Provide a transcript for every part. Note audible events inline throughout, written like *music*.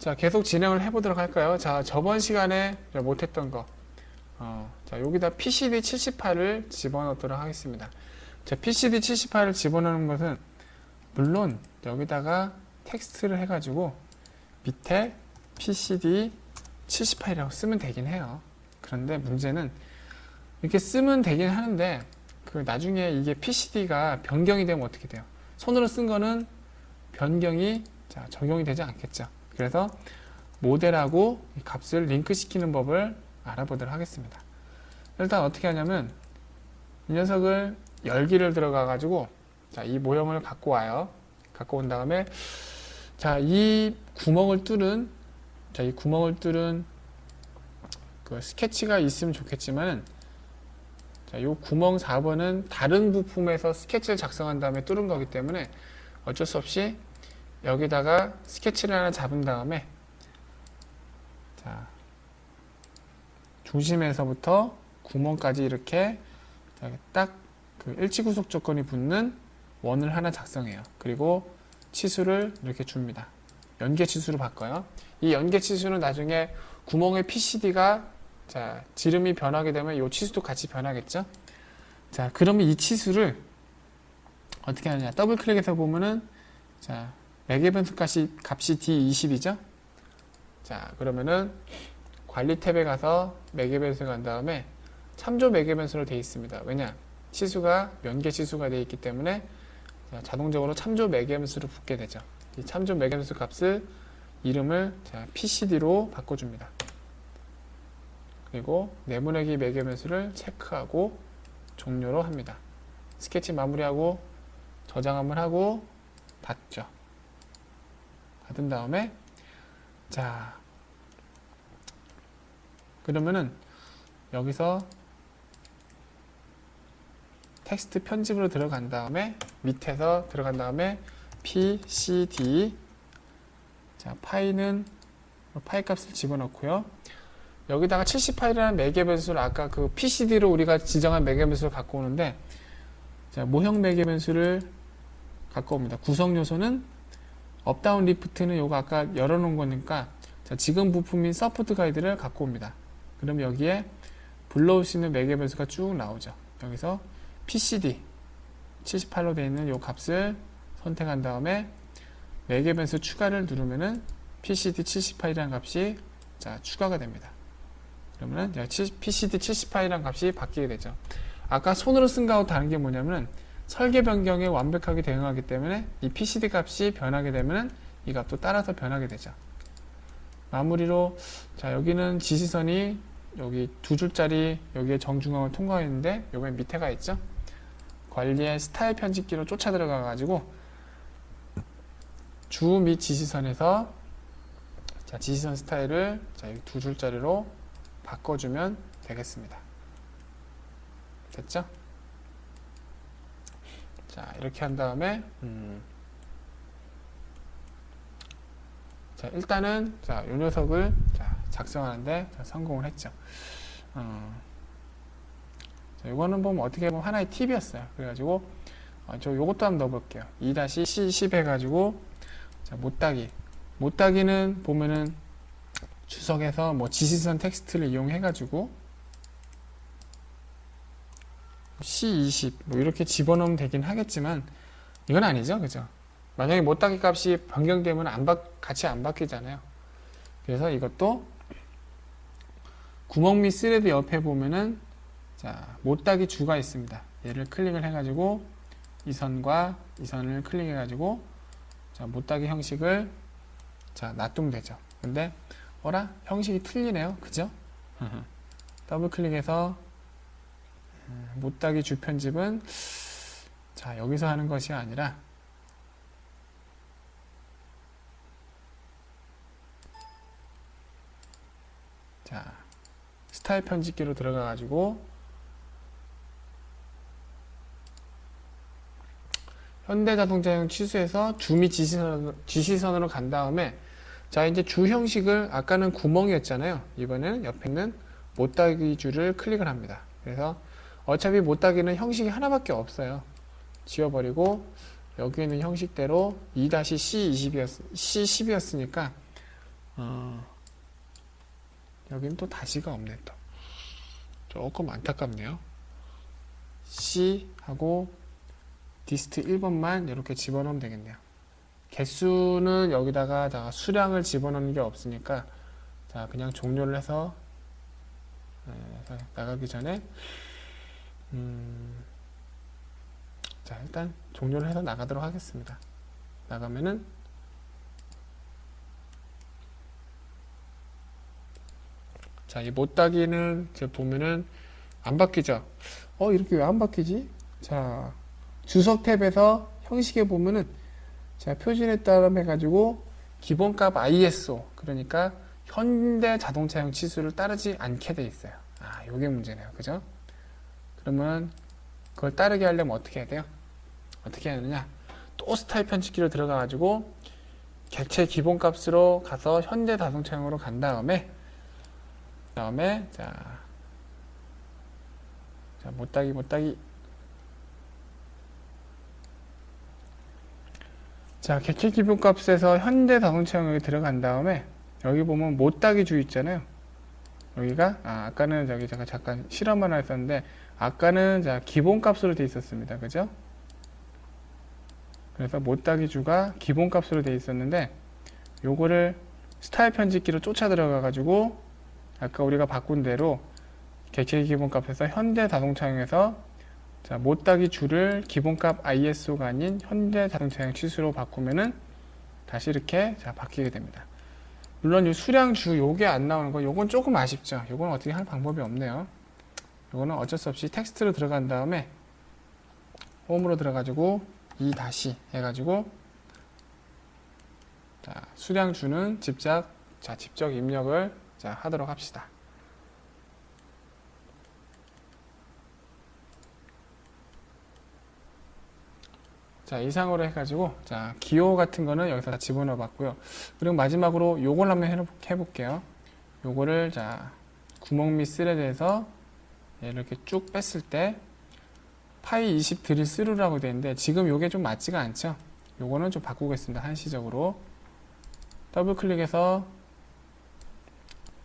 자, 계속 진행을 해보도록 할까요? 자, 저번 시간에 못했던 거. 어, 자, 여기다 PCD 78을 집어넣도록 하겠습니다. 자, PCD 78을 집어넣는 것은, 물론, 여기다가 텍스트를 해가지고, 밑에 PCD 78이라고 쓰면 되긴 해요. 그런데 문제는, 이렇게 쓰면 되긴 하는데, 그 나중에 이게 PCD가 변경이 되면 어떻게 돼요? 손으로 쓴 거는 변경이 자, 적용이 되지 않겠죠. 그래서 모델하고 이 값을 링크시키는 법을 알아보도록 하겠습니다. 일단 어떻게 하냐면 이 녀석을 열기를 들어가 가지고 자, 이 모형을 갖고 와요. 갖고 온 다음에 자, 이 구멍을 뚫은 자, 이 구멍을 뚫은 그 스케치가 있으면 좋겠지만은 자, 요 구멍 4번은 다른 부품에서 스케치를 작성한 다음에 뚫은 거기 때문에 어쩔 수 없이 여기다가 스케치를 하나 잡은 다음에 자 중심에서부터 구멍까지 이렇게 딱 그 일치구속 조건이 붙는 원을 하나 작성해요. 그리고 치수를 이렇게 줍니다. 연계 치수로 바꿔요. 이 연계 치수는 나중에 구멍의 PCD가 자 지름이 변하게 되면 이 치수도 같이 변하겠죠. 자 그러면 이 치수를 어떻게 하느냐 더블 클릭해서 보면은 자 매개 변수 값이, 값이 D20이죠? 자, 그러면은 관리 탭에 가서 매개 변수 간 다음에 참조 매개 변수로 되어 있습니다. 왜냐? 치수가 면계 치수가 되어 있기 때문에 자, 동적으로 참조 매개 변수로 붙게 되죠. 이 참조 매개 변수 값을 이름을 자, PCD로 바꿔줍니다. 그리고 내보내기 매개 변수를 체크하고 종료로 합니다. 스케치 마무리하고 저장 한번 하고 닫죠. 닫은 다음에 자 그러면은 여기서 텍스트 편집으로 들어간 다음에 밑에서 들어간 다음에 pcd 자 파이는 파이 값을 집어넣고요. 여기다가 78이라는 매개 변수를 아까 그 pcd로 우리가 지정한 매개 변수를 갖고 오는데 자 모형 매개 변수를 갖고 옵니다. 구성 요소는 업다운 리프트는 요거 아까 열어놓은 거니까 자, 지금 부품인 서포트 가이드를 갖고 옵니다. 그럼 여기에 불러올 수 있는 매개 변수가 쭉 나오죠. 여기서 PCD 78로 되어 있는 요 값을 선택한 다음에 매개 변수 추가를 누르면은 PCD 78이라는 값이 자, 추가가 됩니다. 그러면은 PCD 78이라는 값이 바뀌게 되죠. 아까 손으로 쓴 거하고 다른 게 뭐냐면 설계 변경에 완벽하게 대응하기 때문에 이 PCD 값이 변하게 되면 이 값도 따라서 변하게 되죠. 마무리로 자 여기는 지시선이 여기 두 줄짜리 여기에 정중앙을 통과했는데 여기 밑에가 있죠. 관리의 스타일 편집기로 쫓아 들어가 가지고 주 및 지시선에서 자 지시선 스타일을 자 여기 두 줄짜리로 바꿔주면 되겠습니다. 됐죠? 자 이렇게 한 다음에 음, 자 일단은 자요 녀석을 자, 작성하는데 자, 성공을 했죠. 어, 자, 이거는 보면 어떻게 보면 하나의 팁이었어요. 그래가지고 어, 저 요것도 한번 넣어볼게요. 2-C10 해가지고 자, 못따기. 못따기는 보면은 주석에서 뭐 지시선 텍스트를 이용해가지고 C20 뭐 이렇게 집어넣으면 되긴 하겠지만 이건 아니죠 그죠? 만약에 못따기 값이 변경되면 안 바, 같이 안 바뀌잖아요. 그래서 이것도 구멍 및 스레드 옆에 보면은 자 못따기 주가 있습니다. 얘를 클릭을 해 가지고 이 선과 이 선을 클릭해 가지고 자 못따기 형식을 자 놔두면 되죠. 근데 어라? 형식이 틀리네요. 그죠? *laughs* 더블 클릭해서 못따기 주편집은 자 여기서 하는 것이 아니라 자 스타일 편집기로 들어가 가지고 현대자동차용 취수에서 주미 지시선, 지시선으로 간 다음에 자 이제 주 형식을 아까는 구멍이었잖아요. 이번에는 옆에 있는 못따기 줄을 클릭을 합니다. 그래서 어차피 못따기는 형식이 하나밖에 없어요. 지워버리고 여기 있는 형식대로 2-C20이었, C10이었으니까 어, 여긴 또 다시가 없네 또. 조금 안타깝네요. C 하고 디스트 1번만 이렇게 집어넣으면 되겠네요. 개수는 여기다가 자, 수량을 집어넣는 게 없으니까 자 그냥 종료를 해서 네, 나가기 전에 음, 자 일단 종료를 해서 나가도록 하겠습니다 나가면은 자, 이 못따기는 제 보면은 안 바뀌죠. 어, 이렇게 왜 안 바뀌지? 자, 주석 탭에서 형식에 보면은 자, 표준에 따라 해가지고 기본값 ISO 그러니까 현대 자동차용 치수를 따르지 않게 돼 있어요. 아, 요게 문제네요. 그죠? 그러면 그걸 따르게 하려면 어떻게 해야 돼요? 어떻게 해야 되느냐? 또 스타일 편집기로 들어가가지고 객체 기본값으로 가서 현대 자동차용으로 간 다음에 다음에 자, 자 못따기 못따기 자 객체 기본값에서 현대 자동차용에 들어간 다음에 여기 보면 못따기 주 있잖아요 여기가? 아, 아까는 저기 제가 잠깐 실험 하나 했었는데 아까는 자 기본값으로 돼 있었습니다. 그죠? 그래서 못따기 주가 기본값으로 돼 있었는데 요거를 스타일 편집기로 쫓아 들어가 가지고 아까 우리가 바꾼 대로 객체 기본값에서 현대 자동차용에서 자, 못따기 줄을 기본값 ISO가 아닌 현대 자동차용 치수로 바꾸면은 다시 이렇게 자, 바뀌게 됩니다. 물론 이 수량 주 요게 안 나오는 거 요건 조금 아쉽죠. 요건 어떻게 할 방법이 없네요. 요거는 어쩔 수 없이 텍스트로 들어간 다음에 홈으로 들어가지고 이 다시 해가지고 자, 수량 주는 직접 자, 직접 입력을 자, 하도록 합시다. 자, 이상으로 해가지고, 자, 기호 같은 거는 여기서 다 집어넣어 봤고요. 그리고 마지막으로 요걸 한번 해볼게요. 요거를, 자, 구멍 및 스레드에서 이렇게 쭉 뺐을 때, 파이 20 드릴 스루라고 되어 있는데, 지금 요게 좀 맞지가 않죠? 요거는 좀 바꾸겠습니다. 한시적으로. 더블 클릭해서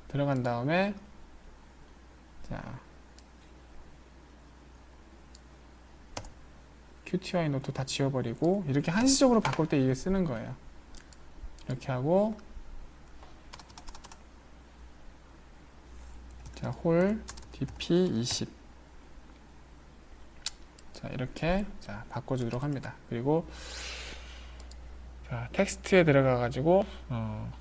들어간 다음에 자 QTY 노트 다 지워버리고 이렇게 한시적으로 바꿀 때 이게 쓰는 거예요. 이렇게 하고 자 홀 dp20 자 이렇게 자 바꿔주도록 합니다. 그리고 자 텍스트에 들어가 가지고 어,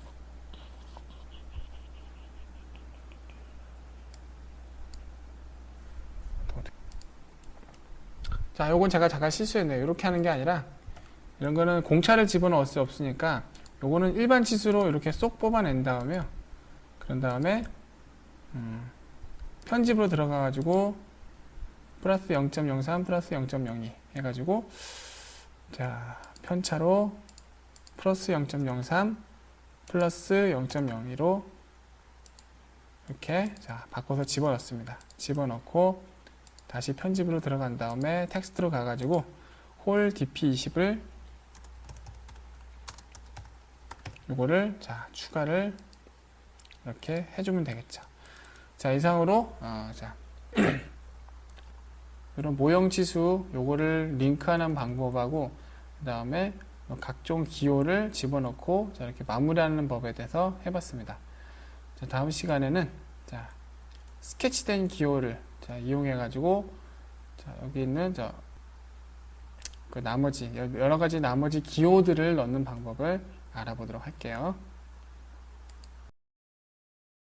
자, 요건 제가 잠깐 실수했네요. 이렇게 하는 게 아니라 이런 거는 공차를 집어넣을 수 없으니까 요거는 일반 치수로 이렇게 쏙 뽑아낸 다음에요. 그런 다음에 음, 편집으로 들어가 가지고 플러스 0.03 플러스 0.02 해가지고 자 편차로 플러스 0.03 플러스 0.02로 이렇게 자 바꿔서 집어넣습니다. 집어넣고 다시 편집으로 들어간 다음에 텍스트로 가가지고 홀 dp20을 요거를 자 추가를 이렇게 해주면 되겠죠. 자 이상으로 어, 자 *clears throat* 이런 모형 지수 요거를 링크하는 방법하고 그 다음에 각종 기호를 집어넣고 자 이렇게 마무리하는 법에 대해서 해봤습니다. 자 다음 시간에는 자 스케치된 기호를 자, 이용해 가지고 자, 여기 있는 저, 그 나머지 여러 가지 나머지 기호들을 넣는 방법을 알아보도록 할게요.